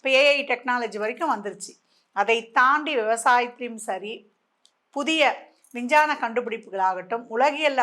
இப்போ AI technology வரைக்கும் வந்துருச்சு. அதை தாண்டி விவசாயத்திலையும் சரி புதிய விஞ்ஞான கண்டுபிடிப்புகளாகட்டும் உலகியல்ல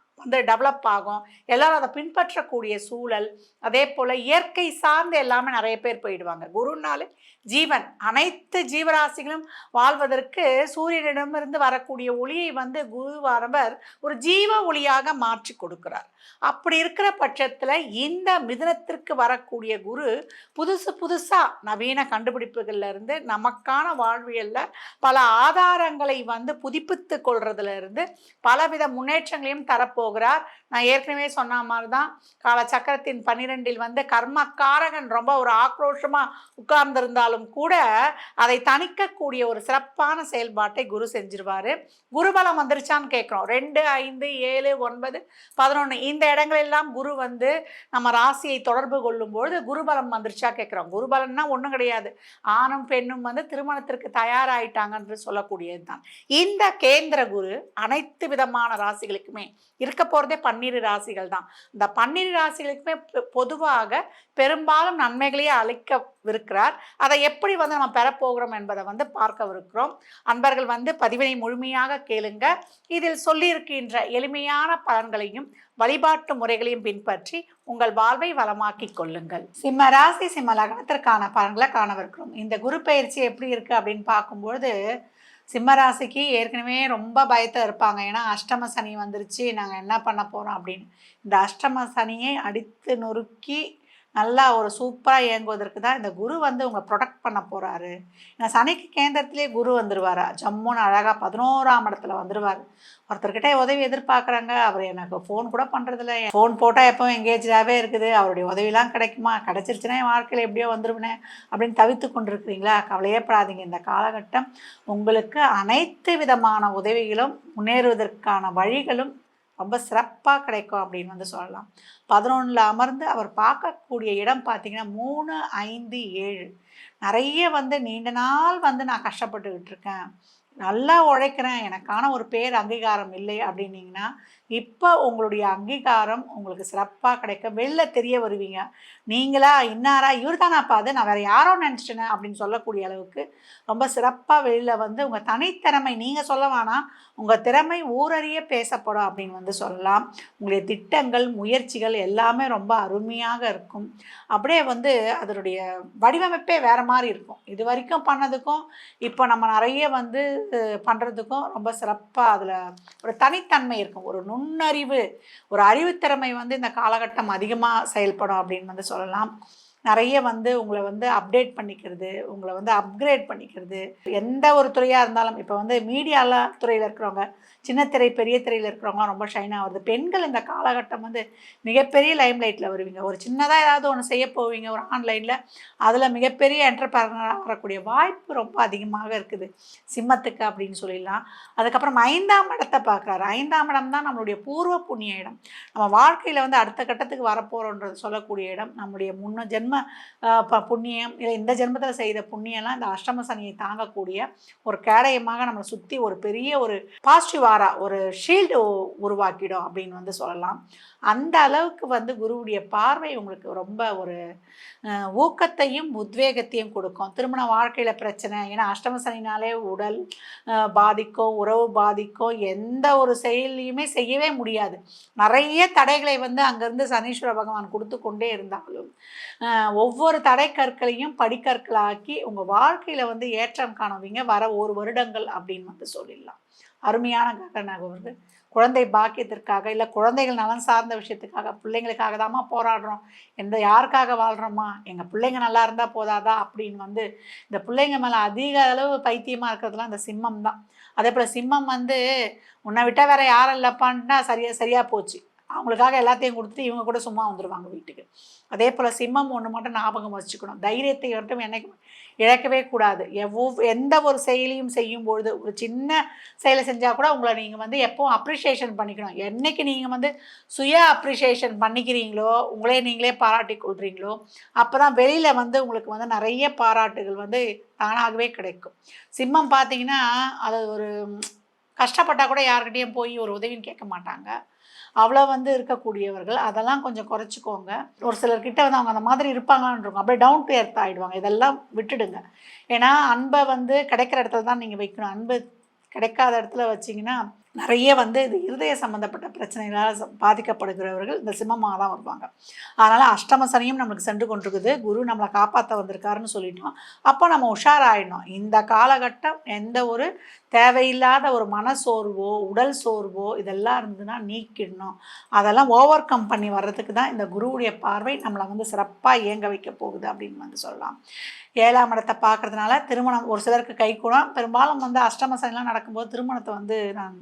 வந்து டெவலப் ஆகும். எல்லோரும் அதை பின்பற்றக்கூடிய சூழல் அதே போல் இயற்கை சார்ந்து எல்லாமே நிறைய பேர் போயிடுவாங்க. குருனாலே ஜீவன். அனைத்து ஜீவராசிகளும் வாழ்வதற்கு சூரியனிடமிருந்து வரக்கூடிய ஒளியை வந்து குருவானவர் ஒரு ஜீவ ஒளியாக மாற்றி கொடுக்கிறார். அப்படி இருக்கிற பட்சத்தில் இந்த மிதனத்திற்கு வரக்கூடிய குரு புதுசு புதுசாக நவீன கண்டுபிடிப்புகள்லேருந்து நமக்கான வாழ்வியலில் பல ஆதாரங்களை வந்து புதுப்பித்து கொள்றதுலேருந்து பலவித முன்னேற்றங்களையும் தரப்போகிறார் நான் ஏற்கனவே சொன்ன மாதிரி தான் கால சக்கரத்தின் பன்னிரெண்டில் வந்து கர்மக்காரகன் ரொம்ப ஒரு ஆக்ரோஷமாக உட்கார்ந்திருந்தாலும் கூட அதை தணிக்கக்கூடிய ஒரு சிறப்பான செயல்பாட்டை குரு செஞ்சிருவார். குருபலம் வந்துருச்சான்னு கேட்குறோம். ரெண்டு ஐந்து ஏழு ஒன்பது பதினொன்று இந்த இடங்களெல்லாம் குரு வந்து நம்ம ராசியை தொடர்பு கொள்ளும்பொழுது குருபலம் வந்துருச்சா கேட்குறோம். குருபலம்னா ஒன்றும் கிடையாது. ஆணும் பெண்ணும் வந்து திருமணத்திற்கு தயாராகிட்டாங்கன்று சொல்லக்கூடியது தான் இந்த கேந்திர குரு அனைத்து விதமான ராசிகளுக்குமே இருக்க போகிறதே பன்னிரு ராசிகள் தான். இந்த பன்னிரு ராசிகளுக்குமே பொதுவாக பெரும்பாலும் நன்மைகளையே அளிக்கவிருக்கிறார். அதை எப்படி வந்து நம்ம பெறப்போகிறோம் என்பதை வந்து பார்க்கவிருக்கிறோம். அன்பர்கள் வந்து பதிவினை முழுமையாக கேளுங்க. இதில் சொல்லியிருக்கின்ற எளிமையான பலன்களையும் வழிபாட்டு முறைகளையும் பின்பற்றி உங்கள் வாழ்வை வளமாக்கிக் கொள்ளுங்கள். சிம்ம ராசி சிம்ம லக்னத்திற்கான பலன்களை காணவிருக்கிறோம். இந்த குரு பயிற்சி எப்படி இருக்கு அப்படின்னு பார்க்கும்பொழுது சிம்மராசிக்கு ஏற்கனவே ரொம்ப பயத்தை இருப்பாங்க. ஏன்னா அஷ்டம சனி வந்துருச்சு நாங்கள் என்ன பண்ண போகிறோம் அப்படின்னு. இந்த அஷ்டம சனியை அடித்து நொறுக்கி நல்லா ஒரு சூப்பராக இயங்குவதற்கு தான் இந்த குரு வந்து உங்களை ப்ரொடெக்ட் பண்ண போகிறாரு ஏன்னா சனிக்கு கேந்திரத்திலே குரு வந்துடுவாரா ஜம்முன்னு அழகாக பதினோராம் இடத்துல வந்துடுவார் ஒருத்தர்கிட்ட உதவி எதிர்பார்க்குறாங்க. அவர் எனக்கு ஃபோன் கூட பண்ணுறதில்ல ஃபோன் போட்டால் எப்போ எங்கேஜாகவே இருக்குது. அவருடைய உதவிலாம் கிடைக்குமா? கிடச்சிருச்சுன்னா என் வாழ்க்கையில் எப்படியோ வந்துருவேனே அப்படின்னு தவித்து கொண்டிருக்கிறீங்களா? கவலையே படாதீங்க இந்த காலகட்டம் உங்களுக்கு அனைத்து விதமான உதவிகளும் முன்னேறுவதற்கான வழிகளும் ரொம்ப சிறப்பாக கிடைக்கும் அப்படின்னு வந்து சொல்லலாம். பதினொன்றில் அமர்ந்து அவர் பார்க்கக்கூடிய இடம் பார்த்தீங்கன்னா மூணு ஐந்து ஏழு. நிறைய வந்து நீண்ட நாள் வந்து நான் கஷ்டப்பட்டுக்கிட்டு இருக்கேன். நல்லா உழைக்கிறேன். எனக்கான ஒரு பேர் அங்கீகாரம் இல்லை அப்படின்னீங்கன்னா இப்போ உங்களுடைய அங்கீகாரம் உங்களுக்கு சிறப்பாக கிடைக்க வெளில தெரிய வருவீங்க. நீங்களா இன்னாரா இவர் தானாப்பா அது நான் வேறு யாரோ நினச்சிட்டேன் அப்படின்னு சொல்லக்கூடிய அளவுக்கு ரொம்ப சிறப்பாக வெளியில் வந்து உங்கள் தனித்திறமை நீங்கள் சொல்ல வேணாம் உங்கள் திறமை ஊரறிய பேசப்படும் அப்படின்னு வந்து சொல்லலாம். உங்களுடைய திட்டங்கள் முயற்சிகள் எல்லாமே ரொம்ப அருமையாக இருக்கும். அப்படியே வந்து அதனுடைய வடிவமைப்பே வேறு மாதிரி இருக்கும். இது வரைக்கும் பண்ணதுக்கும் இப்போ நம்ம நிறைய வந்து பண்ணுறதுக்கும் ரொம்ப சிறப்பாக அதில் ஒரு தனித்தன்மை இருக்கும். ஒரு நுண்ணறிவு. ஒரு அறிவுத்திறமை வந்து இந்த காலகட்டம் அதிகமாக செயல்படும் அப்படின்னு வந்து சொல்லலாம். நிறைய வந்து உங்களை வந்து அப்டேட் பண்ணிக்கிறது உங்களை வந்து அப்கிரேட் பண்ணிக்கிறது. எந்த ஒரு துறையாக இருந்தாலும் இப்போ வந்து மீடியால துறையில் இருக்கிறவங்க சின்ன திரை பெரிய திரையில் இருக்கிறவங்க ரொம்ப ஷைனாக வருது பெண்கள் இந்த காலகட்டம் வந்து மிகப்பெரிய லைம் லைட்டில் வருவீங்க. ஒரு சின்னதாக ஏதாவது ஒன்று செய்ய போவீங்க ஒரு ஆன்லைனில் அதில் மிகப்பெரிய என்டர்பிரனராக வரக்கூடிய வாய்ப்பு ரொம்ப அதிகமாக இருக்குது. சிம்மத்துக்கு அப்படின்னு சொல்லிடலாம். அதுக்கப்புறம் ஐந்தாம் இடத்தை பார்க்குறாரு. ஐந்தாம் இடம் தான் நம்மளுடைய பூர்வ புண்ணிய இடம். நம்ம வாழ்க்கையில் வந்து அடுத்த கட்டத்துக்கு வரப்போகிறோன்றது சொல்லக்கூடிய இடம். நம்முடைய முன்ன ஜென்ம ஜென்ம புண்ணியம் இல்லை இந்த ஜென்மத்தில் செய்த புண்ணியம்லாம் இந்த அஷ்டம சனியை தாங்கக்கூடிய ஒரு கேடயமாக நம்மளை சுற்றி ஒரு பெரிய ஒரு பாசிட்டிவ் ஆரா ஒரு ஷீல்டு உருவாக்கிடும் அப்படின்னு வந்து சொல்லலாம். அந்த அளவுக்கு வந்து குருவுடைய பார்வை உங்களுக்கு ரொம்ப ஒரு அஹ், ஊக்கத்தையும் உத்வேகத்தையும் கொடுக்கும். திருமண வாழ்க்கையில் பிரச்சனை ஏன்னா அஷ்டம சனினாலே உடல் பாதிக்கும் உறவு பாதிக்கும் எந்த ஒரு செயலையுமே செய்யவே முடியாது. நிறைய தடைகளை வந்து அங்கேருந்து சனீஸ்வர பகவான் கொடுத்து கொண்டே இருந்தாலும் ஒவ்வொரு தடை கற்களையும் படிக்கற்களாக்கி உங்கள் வாழ்க்கையில் வந்து ஏற்றம் காணுவீங்க. வர ஒரு வருடங்கள் அப்படின்னு வந்து சொல்லிடலாம். அருமையான ககனாக குழந்தை பாக்கியத்திற்காக இல்லை குழந்தைகள் நலன் சார்ந்த விஷயத்துக்காக பிள்ளைங்களுக்காக தாம்மா போராடுறோம். எந்த யாருக்காக வாழ்கிறோமா எங்கள் பிள்ளைங்க நல்லா இருந்தால் போதாதா? அப்படின்னு வந்து இந்த பிள்ளைங்க மேலே அதிக அளவு பைத்தியமாக இருக்கிறதுலாம் இந்த சிம்மம் தான் அதே போல் சிம்மம் வந்து உன்னை விட்டால் வேற யாரும் இல்லைப்பான்னா சரியாக சரியாக போச்சு. அவங்களுக்காக எல்லாத்தையும் கொடுத்துட்டு இவங்க கூட சும்மா வந்துடுவாங்க வீட்டுக்கு. அதே போல் சிம்மம் ஒன்று மட்டும் ஞாபகம் வச்சுக்கணும். தைரியத்தை மட்டும் என்னைக்கு இழக்கவே கூடாது. எவ்வளோ எந்த ஒரு செயலையும் செய்யும் பொழுது ஒரு சின்ன செயலை செஞ்சால் கூட உங்களை நீங்கள் வந்து எப்போவும் அப்ரிஷியேஷன் பண்ணிக்கணும். என்றைக்கு நீங்கள் வந்து சுய அப்ரிஷியேஷன் பண்ணிக்கிறீங்களோ உங்களே நீங்களே பாராட்டி கொள்கிறீங்களோ அப்போ தான் வெளியில் வந்து உங்களுக்கு வந்து நிறைய பாராட்டுகள் வந்து தானாகவே கிடைக்கும். சிம்மம் பார்த்தீங்கன்னா அது ஒரு கஷ்டப்பட்டால் கூட யாருக்கிட்டேயும் போய் ஒரு உதவின்னு கேட்க மாட்டாங்க. அவ்வளோ வந்து இருக்கக்கூடியவர்கள் அதெல்லாம் கொஞ்சம் குறைச்சிக்கோங்க. ஒரு சிலர்கிட்ட வந்து அவங்க அந்த மாதிரி இருப்பாங்களான்னு அப்படியே டவுன் டு எர்த் ஆகிடுவாங்க இதெல்லாம் விட்டுடுங்க. ஏன்னா அன்பை வந்து கிடைக்கிற இடத்துல தான் நீங்கள் வைக்கணும். அன்பு கிடைக்காத இடத்துல வச்சிங்கன்னா நிறைய வந்து இது இருதய சம்மந்தப்பட்ட பிரச்சனைகளால் பாதிக்கப்படுகிறவர்கள் இந்த சிம்மமாக தான் வருவாங்க. அதனால் அஷ்டம சனியும் நம்மளுக்கு சென்று கொண்டிருக்குது. குரு நம்மளை காப்பாற்ற வந்திருக்காருன்னு சொல்லிட்டோம். அப்போ நம்ம உஷாராயிடணும். இந்த காலகட்டம் எந்த ஒரு தேவையில்லாத ஒரு மன சோர்வோ உடல் சோர்வோ இதெல்லாம் இருந்ததுன்னா நீக்கிடணும். அதெல்லாம் ஓவர் கம் பண்ணி வர்றதுக்கு தான் இந்த குருவுடைய பார்வை நம்மளை வந்து சிறப்பாக இயங்க வைக்க போகுது அப்படின்னு வந்து சொல்லலாம். ஏழாம் இடத்தை பார்க்கறதுனால திருமணம் ஒரு சிலருக்கு கைகூடும் பெரும்பாலும் வந்து அஷ்டம சனிலாம் நடக்கும்போது திருமணத்தை வந்து நான்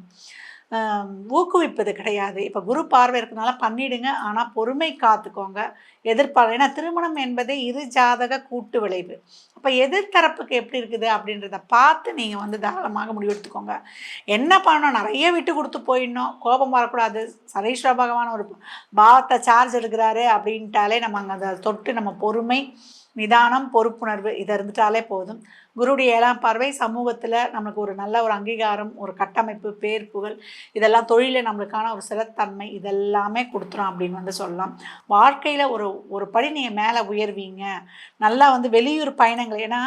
ஊக்குவிப்பது கிடையாது. இப்போ குரு பார்வை இருக்கிறதுனால பண்ணிடுங்க. ஆனால் பொறுமை காத்துக்கோங்க. எதிர்பார்வை ஏன்னா திருமணம் என்பதே இரு ஜாதக கூட்டு விளைவு. அப்போ எதிர்த்தரப்புக்கு எப்படி இருக்குது அப்படின்றத பார்த்து நீங்கள் வந்து தாராளமாக முடிவெடுத்துக்கோங்க என்ன பண்ணணும்? நிறைய விட்டு கொடுத்து போயிடணும். கோபம் வரக்கூடாது. சரீஸ்வர பகவான் ஒரு பாவத்தை சார்ஜ் எடுக்கிறாரு அப்படின்ட்டாலே நம்ம அங்கே அதை தொட்டு நம்ம பொறுமை நிதானம் பொறுப்புணர்வு இதை இருந்துட்டாலே போதும். குருடைய ஏழாம் பார்வை சமூகத்தில் நமக்கு ஒரு நல்ல ஒரு அங்கீகாரம் ஒரு கட்டமைப்பு பேர் புகழ் இதெல்லாம் தொழிலில் நம்மளுக்கான ஒரு சிறத்தன்மை இதெல்லாமே கொடுத்துரும் அப்படின்னு வந்து சொல்லலாம். வாழ்க்கையில் ஒரு ஒரு படி நீங்கள் மேலே உயர்வீங்க. நல்லா வந்து வெளியூர் பயணங்கள் ஏன்னா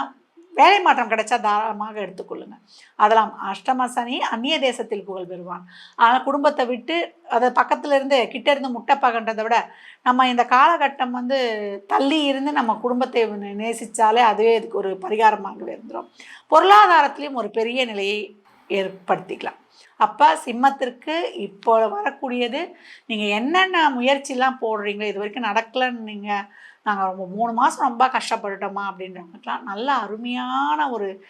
வேலை மாற்றம் கிடைச்சா தாராளமாக எடுத்துக்கொள்ளுங்க. அதெல்லாம் அஷ்டம சனி அந்நிய தேசத்தில் புகழ் பெறுவான். ஆனால் குடும்பத்தை விட்டு அதை பக்கத்துல இருந்து கிட்ட இருந்து முட்டை விட நம்ம இந்த காலகட்டம் வந்து தள்ளி இருந்து நம்ம குடும்பத்தை நேசித்தாலே நேசிச்சாலே அதுவே இதுக்கு ஒரு பரிகாரமாகவே இருந்துடும் பொருளாதாரத்திலையும் ஒரு பெரிய நிலையை ஏற்படுத்திக்கலாம். அப்போ சிம்மத்திற்கு இப்போ வரக்கூடியது நீங்கள் என்னென்ன முயற்சிலாம் போடுறீங்களோ இது வரைக்கும் நடக்கலைன்னு நீங்கள் நாங்கள் ரொம்ப மூணு மாதம் ரொம்ப கஷ்டப்பட்டுட்டோமா அப்படின்றவங்களுக்குலாம் நல்ல அருமையான ஒரு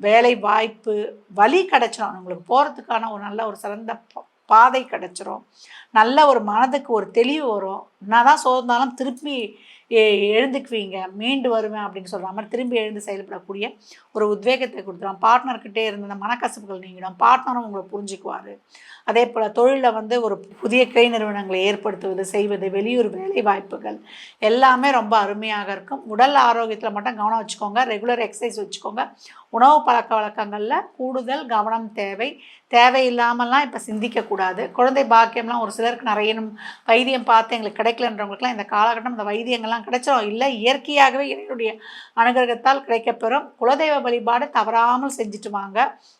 வேலை வாய்ப்பு வழி கிடைச்சிரும். உங்களுக்கு போகிறதுக்கான ஒரு நல்ல ஒரு சிறந்த ப- பாதை கிடச்சிரும். நல்ல ஒரு மனதுக்கு ஒரு தெளிவு வரும். என்னதான் சோர்ந்தாலும் திருப்பி எழுந்துக்குவீங்க மீண்டு வருவேன் அப்படின்னு சொல்கிற மாதிரி திரும்பி எழுந்து செயல்படக்கூடிய ஒரு உத்வேகத்தை கொடுத்துரும். பார்ட்னர்கிட்டே இருந்த அந்த மனக்கசப்புகள் நீங்கிடும். பார்ட்னரும் உங்களை புரிஞ்சுக்குவார். அதே போல் தொழிலில் வந்து ஒரு புதிய கை நிறுவனங்களை ஏற்படுத்துவது செய்வது வெளியூர் வேலை வாய்ப்புகள் எல்லாமே ரொம்ப அருமையாக இருக்கும். உடல் ஆரோக்கியத்தில் மட்டும் கவனம் வச்சுக்கோங்க. ரெகுலர் எக்ஸசைஸ் வச்சுக்கோங்க. உணவு பழக்க வழக்கங்களில் கூடுதல் கவனம் தேவை. தேவையில்லாமலாம் இப்போ சிந்திக்கக்கூடாது. குழந்தை பாக்கியம்லாம் ஒரு சிலருக்கு நிறைய நம் வைத்தியம் பார்த்து எங்களுக்கு கிடைக்கலன்றவங்களுக்குலாம் இந்த காலகட்டம் இந்த வைத்தியங்கள்லாம் கிடைச்சிடும் இல்லை இயற்கையாகவே இறைவனுடைய அனுகிரகத்தால் கிடைக்கப்பெறும். குலதெய்வ வழிபாடு தவறாமல் செஞ்சுட்டு வாங்க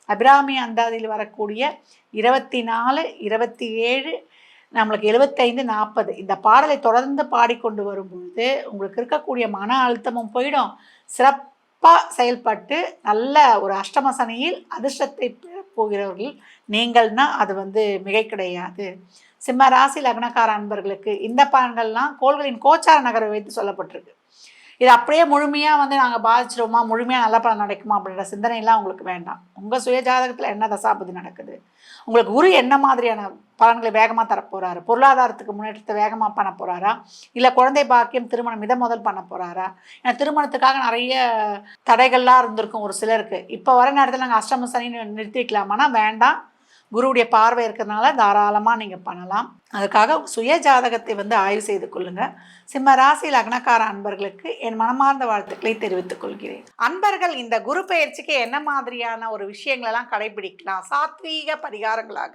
அபிராமி அந்தாதியில் வரக்கூடிய இருபத்தி நாலு இருபத்தி ஏழு நம்மளுக்கு எழுபத்தைந்து நாற்பது இந்த பாடலை தொடர்ந்து பாடிக்கொண்டு வரும் பொழுது உங்களுக்கு இருக்கக்கூடிய மன அழுத்தமும் போயிடும். சிறப்பாக செயல்பட்டு நல்ல ஒரு அஷ்டம சனியில் அதிர்ஷ்டத்தை போகிறவர்கள் நீங்கள்னா அது வந்து மிகை கிடையாது சிம்ம ராசி லக்னக்கார அன்பர்களுக்கு இந்த பலன்கள்லாம் கோள்களின் கோச்சார நகரை வைத்து சொல்லப்பட்டிருக்கு. இது அப்படியே முழுமையாக வந்து நாங்கள் பாதிச்சிருவோமா? முழுமையாக நல்ல பலன் நடக்குமா? அப்படின்ற சிந்தனைலாம் உங்களுக்கு வேண்டாம். உங்கள் சுய ஜாதகத்தில் என்ன தசாபதி நடக்குது? உங்களுக்கு குரு என்ன மாதிரியான பலன்களை வேகமாக தரப்போகிறாரு பொருளாதாரத்துக்கு முன்னேற்றத்தை வேகமாக பண்ண போகிறாரா இல்லை குழந்தை பாக்கியம் திருமணம் இதை முதல் பண்ண போகிறாரா ஏன்னா திருமணத்துக்காக நிறைய தடைகள்லாம் இருந்திருக்கும் ஒரு சிலருக்கு. இப்போ வர நேரத்தில் நாங்கள் அஷ்டம சனி நிறுத்தி வேண்டாம். குருவுடைய பார்வை இருக்கிறதுனால தாராளமாக நீங்கள் பண்ணலாம். அதுக்காக சுய ஜாதகத்தை வந்து ஆய்வு செய்து கொள்ளுங்கள் சிம்ம ராசி லக்னக்கார அன்பர்களுக்கு என் மனமார்ந்த வாழ்த்துக்களை தெரிவித்துக் கொள்கிறேன். அன்பர்கள் இந்த குரு பயிற்சிக்கு என்ன மாதிரியான ஒரு விஷயங்களெல்லாம் கடைபிடிக்கலாம்? சாத்வீக பரிகாரங்களாக.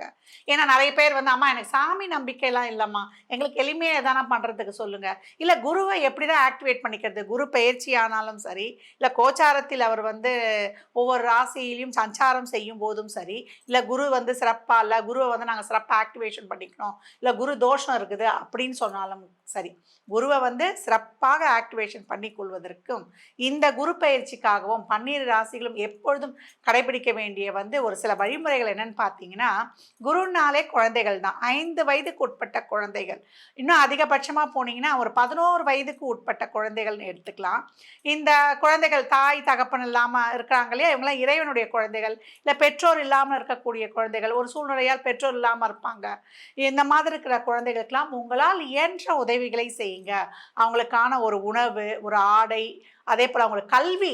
ஏன்னா நிறைய பேர் வந்து அம்மா எனக்கு சாமி நம்பிக்கையெல்லாம் இல்லைம்மா. எங்களுக்கு எளிமையாக எதனா பண்ணுறதுக்கு சொல்லுங்கள் இல்லை குருவை எப்படி தான் ஆக்டிவேட் பண்ணிக்கிறது? குரு பயிற்சி ஆனாலும் சரி இல்லை கோச்சாரத்தில் அவர் வந்து ஒவ்வொரு ராசியிலையும் சஞ்சாரம் செய்யும் போதும் சரி இல்லை குரு வந்து சிறப்பாக இல்லை குருவை வந்து நாங்கள் சிறப்பாக ஆக்டிவேஷன் பண்ணிக்கணும் இல்லை குரு தோஷம் இருக்குது அப்படின்னு சொன்னாலும் சரி குருவை வந்து சிறப்பாக ஆக்டிவேஷன் பண்ணி கொள்வதற்கும் இந்த குரு பயிற்சிக்காகவும் பன்னீர் ராசிகளும் எப்பொழுதும் கடைபிடிக்க வேண்டிய வந்து ஒரு சில வழிமுறைகள் என்னன்னு பார்த்தீங்கன்னா குருனாலே குழந்தைகள் தான். ஐந்து வயதுக்கு உட்பட்ட குழந்தைகள். இன்னும் அதிகபட்சமாக போனீங்கன்னா ஒரு பதினோரு வயதுக்கு உட்பட்ட குழந்தைகள்னு எடுத்துக்கலாம். இந்த குழந்தைகள் தாய் தகப்பன் இல்லாமல் இருக்கிறாங்க இல்லையா? இவங்களாம் இறைவனுடைய குழந்தைகள். இல்லை பெற்றோர் இல்லாமல் இருக்கக்கூடிய குழந்தைகள். ஒரு சூழ்நிலையால் பெற்றோர் இல்லாமல் இருப்பாங்க. இந்த மாதிரி இருக்கிற குழந்தைகளுக்கெல்லாம் உங்களால் இயன்ற உதவி உதவிகளை செய்யுங்க. அவங்களுக்கான ஒரு உணவு ஒரு ஆடை அதே போல் அவங்களுக்கு கல்வி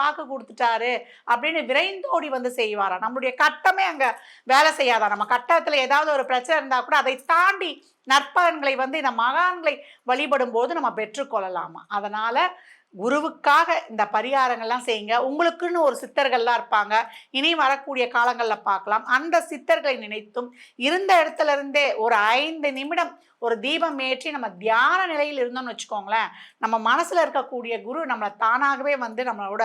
வாக்கு கொடுத்துட்டாரு அப்படின்னு விரைந்தோடி வந்து செய்வாரா? நம்மளுடைய கட்டமே அங்க வேலை செய்யாதா? நம்ம கட்டத்தில் ஏதாவது ஒரு பிரச்சனை இருந்தா கூட அதை தாண்டி நற்பலன்களை வந்து இந்த மகான்களை வழிபடும் போது நம்ம பெற்றுக்கொள்ளலாமா? அதனால குருவுக்காக இந்த பரிகாரங்கள்லாம் செய்யுங்க. உங்களுக்குன்னு ஒரு சித்தர்கள்லாம் இருப்பாங்க. இனி வரக்கூடிய காலங்களில் பார்க்கலாம். அந்த சித்தர்களை நினைத்தும் இருந்த இடத்துல இருந்தே ஒரு ஐந்து நிமிடம் ஒரு தீபம் ஏற்றி நம்ம தியான நிலையில் இருந்தோம்னு வச்சுக்கோங்களேன் நம்ம மனசில் இருக்கக்கூடிய குரு நம்மளை தானாகவே வந்து நம்மளோட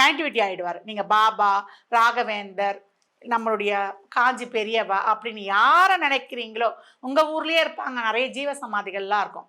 கனெக்டிவிட்டி ஆகிடுவார் நீங்கள் பாபா ராகவேந்தர் நம்மளுடைய காஞ்சி பெரியவா அப்படின்னு யாரை நினைக்கிறீங்களோ உங்கள் ஊர்லேயே இருப்பாங்க. நிறைய ஜீவ சமாதிகள்லாம் இருக்கும்.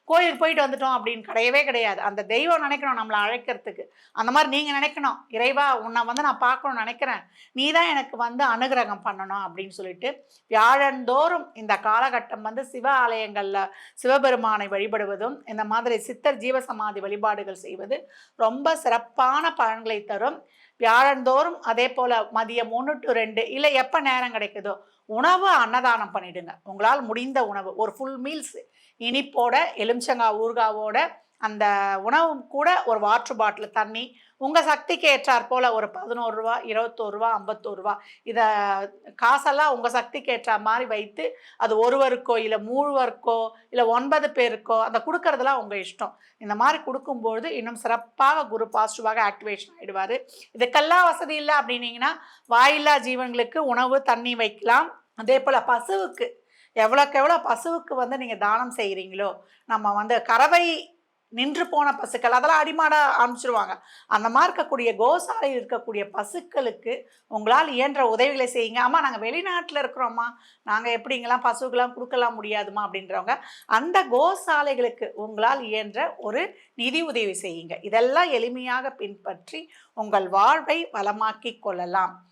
கோயிலுக்கு போயிட்டு வந்துட்டோம் அப்படின்னு கிடையவே கிடையாது. அந்த தெய்வம் நினைக்கணும் நம்மளை அழைக்கிறதுக்கு. அந்த மாதிரி நீங்கள் நினைக்கணும். இறைவா உன்னை வந்து நான் பார்க்கணும்னு நினைக்கிறேன். நீ தான் எனக்கு வந்து அனுகிரகம் பண்ணணும் அப்படின்னு சொல்லிட்டு வியாழந்தோறும் இந்த காலகட்டம் வந்து சிவ ஆலயங்களில் சிவபெருமானை வழிபடுவதும் இந்த மாதிரி சித்தர் ஜீவசமாதி வழிபாடுகள் செய்வது ரொம்ப சிறப்பான பலன்களை தரும். வியாழந்தோறும் அதே போல் மதியம் ஒன்று டு ரெண்டு இல்லை எப்போ நேரம் கிடைக்குதோ உணவு அன்னதானம் பண்ணிடுங்க. உங்களால் முடிந்த உணவு. ஒரு ஃபுல் மீல்ஸ் இனிப்போட எலுமிச்சங்காய் ஊறுகாவோட அந்த உணவும் கூட ஒரு வாட்டர் பாட்டில் தண்ணி உங்கள் சக்திக்கு ஏற்றாற் போல் ஒரு பதினோரு ரூபா இருபத்தோரு ரூபா ஐம்பத்தோரு ரூபா. இதை காசெல்லாம் உங்கள் சக்திக்கு ஏற்ற மாதிரி வைத்து அது ஒருவருக்கோ இல்லை மூணுவருக்கோ இல்லை ஒன்பது பேருக்கோ அந்த கொடுக்கறதுலாம் உங்கள் இஷ்டம். இந்த மாதிரி கொடுக்கும்பொழுது இன்னும் சிறப்பாக குரு பாசிட்டிவாக ஆக்டிவேஷன் ஆகிடுவார் இதுக்கெல்லாம் வசதி இல்லை அப்படின்னீங்கன்னா வாயில்லா ஜீவன்களுக்கு உணவு தண்ணி வைக்கலாம். அதே போல் பசுவுக்கு எவ்வளோக்கு எவ்வளோ பசுவுக்கு வந்து நீங்கள் தானம் செய்கிறீங்களோ நம்ம வந்து கறவை நின்று போன பசுக்கள் அதெல்லாம் அடிமாட ஆரம்பிச்சிருவாங்க. அந்த மாதிரி இருக்கக்கூடிய கோசாலையில் இருக்கக்கூடிய பசுக்களுக்கு உங்களால் இயன்ற உதவிகளை செய்யுங்க. அம்மா நாங்கள் வெளிநாட்டில் இருக்கிறோம்மா. நாங்கள் எப்படிங்கெல்லாம் பசுக்கெல்லாம் கொடுக்கலாம் முடியாதுமா அப்படின்றவங்க அந்த கோசாலைகளுக்கு உங்களால் இயன்ற ஒரு நிதி உதவி செய்யுங்க. இதெல்லாம் எளிமையாக பின்பற்றி உங்கள் வாழ்வை வளமாக்கி கொள்ளலாம்.